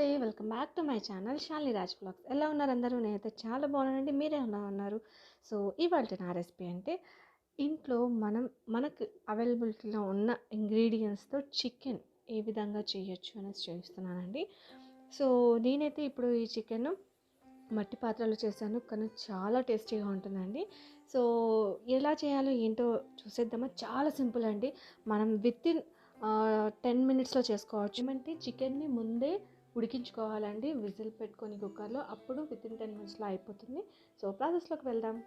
నమస్తే welcome back to my channel Shali Raj blogs. ఎలా ఉన్నారు అందరూ? నేనైతే చాలా బాగున్నానండి. మీరే ఎలా ఉన్నారు? సో ఇవాళ నా రెసిపీ అంటే ఇంట్లో మనం మనకు అవైలబిలిటీలో ఉన్న ఇంగ్రీడియంట్స్తో చికెన్ ఏ విధంగా చేయొచ్చు అనేసి చూపిస్తున్నానండి. సో నేనైతే ఇప్పుడు ఈ చికెన్ మట్టి పాత్రలో చేశాను. కానీ చాలా టేస్టీగా ఉంటుందండి. సో ఎలా చేయాలో ఏంటో చూసేద్దామా? చాలా సింపుల్ అండి. మనం విత్ ఇన్ టెన్ మినిట్స్లో చేసుకోవచ్చు. ఏమంటే చికెన్ని ముందే ఉడికించుకోవాలండి. విజిల్ పెట్టుకొని కుక్కర్లో అప్పుడు విత్ ఇన్ టెన్ మినిట్స్లో అయిపోతుంది. సో ప్రాసెస్లోకి వెళ్దాం.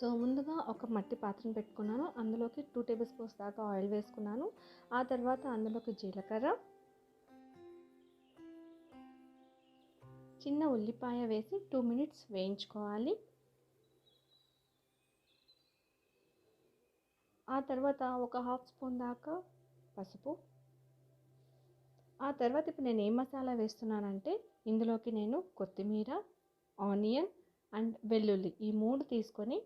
సో ముందుగా ఒక మట్టి పాత్రను పెట్టుకున్నాను. అందులోకి టూ టేబుల్ స్పూన్స్ దాకా ఆయిల్ వేసుకున్నాను. ఆ తర్వాత అందులోకి జీలకర్ర చిన్న ఉల్లిపాయ వేసి టూ మినిట్స్ వేయించుకోవాలి. ఆ తర్వాత ఒక హాఫ్ స్పూన్ దాకా పసుపు ఆ తర్వాత ఇప్పుడు నేను ఏ మసాలా వేస్తున్నానంటే ఇందులోకి నేను కొత్తిమీర ఆనియన్ అండ్ వెల్లుల్లి ఈ మూడు తీసుకొని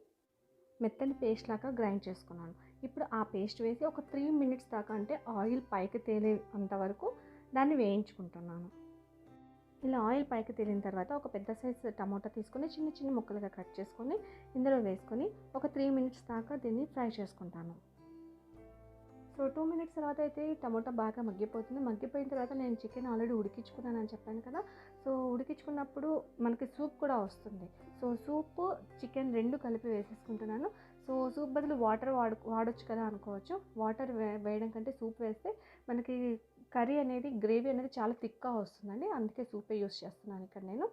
మెత్తని పేస్ట్ లాగా గ్రైండ్ చేసుకున్నాను. ఇప్పుడు ఆ పేస్ట్ వేసి ఒక త్రీ మినిట్స్ దాకా అంటే ఆయిల్ పైకి తేలేంత వరకు దాన్ని వేయించుకుంటున్నాను. ఇలా ఆయిల్ పైకి తేలిన తర్వాత ఒక పెద్ద సైజు టమాటా తీసుకొని చిన్న చిన్న ముక్కలుగా కట్ చేసుకొని ఇందులో వేసుకొని ఒక త్రీ మినిట్స్ దాకా దీన్ని ఫ్రై చేసుకుంటాను. సో టూ మినిట్స్ తర్వాత అయితే టమాటా బాగా మగ్గిపోతుంది. మగ్గిపోయిన తర్వాత నేను చికెన్ ఆల్రెడీ ఉడికించుకున్నాను అని చెప్పాను కదా. సో ఉడికించుకున్నప్పుడు మనకి సూప్ కూడా వస్తుంది. సో సూప్ చికెన్ రెండు కలిపి వేసేసుకుంటున్నాను. సో సూప్ బదులు వాటర్ వాడు వాడొచ్చు కదా అనుకోవచ్చు. వాటర్ వే వేయడం కంటే సూప్ వేస్తే మనకి కర్రీ అనేది గ్రేవీ అనేది చాలా థిక్గా వస్తుందండి. అందుకే సూపే యూస్ చేస్తున్నాను ఇక్కడ నేను.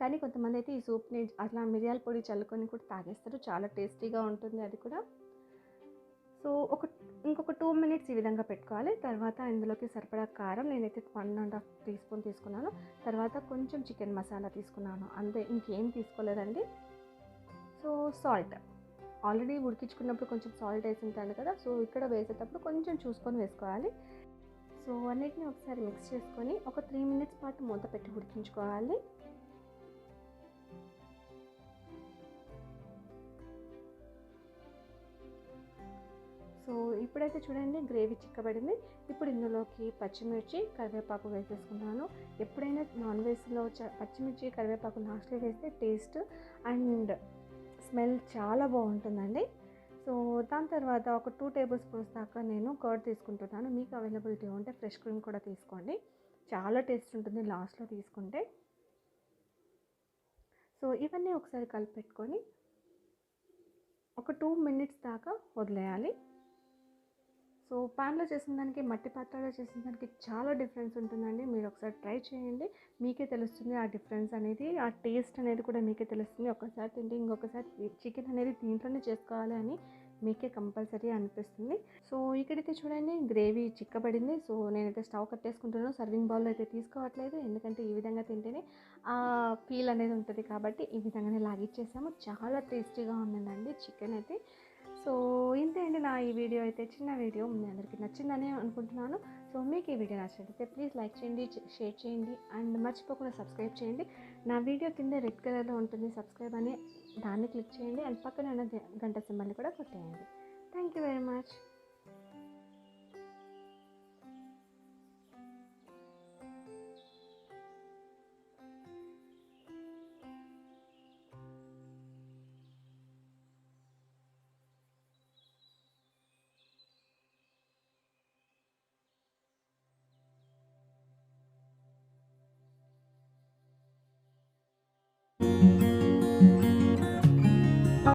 కానీ కొంతమంది అయితే ఈ సూప్ని అట్లా మిరియాల పొడి చల్లుకొని కూడా తాగేస్తారు. చాలా టేస్టీగా ఉంటుంది అది కూడా. సో ఒక ఇంకొక టూ మినిట్స్ ఈ విధంగా పెట్టుకోవాలి. తర్వాత ఇందులోకి సరిపడా కారం నేనైతే one and half teaspoon తీసుకున్నాను. తర్వాత కొంచెం చికెన్ మసాలా తీసుకున్నాను. అంతే ఇంకేం తీసుకోలేదండి. సో సాల్ట్ ఆల్రెడీ ఉడికించుకున్నప్పుడు కొంచెం సాల్ట్ వేసి ఉంటాను కదా సో ఇక్కడ వేసేటప్పుడు కొంచెం చూసుకొని వేసుకోవాలి. సో అన్నిటిని ఒకసారి మిక్స్ చేసుకొని ఒక త్రీ మినిట్స్ పాటు మూత పెట్టి ఉడికించుకోవాలి. సో ఇప్పుడైతే చూడండి గ్రేవీ చిక్కబడింది. ఇప్పుడు ఇందులోకి పచ్చిమిర్చి కరివేపాకు వేసేసుకున్నాను. ఎప్పుడైనా నాన్ వెజ్లో పచ్చిమిర్చి కరివేపాకు లాస్ట్లో వేస్తే టేస్ట్ అండ్ స్మెల్ చాలా బాగుంటుందండి. సో దాని తర్వాత ఒక టూ టేబుల్ స్పూన్స్ దాకా నేను కర్డ్ తీసుకుంటున్నాను. మీకు అవైలబిలిటీ ఉంటే ఫ్రెష్ క్రీమ్ కూడా తీసుకోండి. చాలా టేస్ట్ ఉంటుంది లాస్ట్లో తీసుకుంటే. సో ఇవన్నీ ఒకసారి కలిపెట్టుకొని ఒక టూ మినిట్స్ దాకా వదిలేయాలి. సో ప్యాన్లో చేసిన దానికి మట్టి పాత్రలో చేసిన దానికి చాలా డిఫరెన్స్ ఉంటుందండి. మీరు ఒకసారి ట్రై చేయండి. మీకే తెలుస్తుంది ఆ డిఫరెన్స్ అనేది ఆ టేస్ట్ అనేది కూడా మీకే తెలుస్తుంది. ఒకసారి తింటే ఇంకొకసారి చికెన్ అనేది దీంట్లోనే చేసుకోవాలి అని మీకే కంపల్సరీ అనిపిస్తుంది. సో ఇక్కడైతే చూడండి గ్రేవీ చిక్కబడింది. సో నేనైతే స్టవ్ కట్టేసుకుంటున్నాను. సర్వింగ్ బౌల్లో అయితే తీసుకోవట్లేదు. ఎందుకంటే ఈ విధంగా తింటేనే ఆ ఫీల్ అనేది ఉంటుంది కాబట్టి ఈ విధంగానే లాగిచ్చేసాము. చాలా టేస్టీగా ఉందండి చికెన్ అయితే. సో ఇంతే అండి నా ఈ వీడియో అయితే. చిన్న వీడియో మీ అందరికీ నచ్చిందని అనుకుంటున్నాను. సో మీకు ఈ వీడియో నచ్చినట్లయితే ప్లీజ్ లైక్ చేయండి షేర్ చేయండి అండ్ మర్చిపోకుండా సబ్స్క్రైబ్ చేయండి. నా వీడియో కింద రెడ్ కలర్లో ఉంటుంది సబ్స్క్రైబ్ అని దాన్ని క్లిక్ చేయండి అండ్ పక్కన ఉన్న గంట సింబల్ని కూడా కొట్టేయండి. Thank you very much.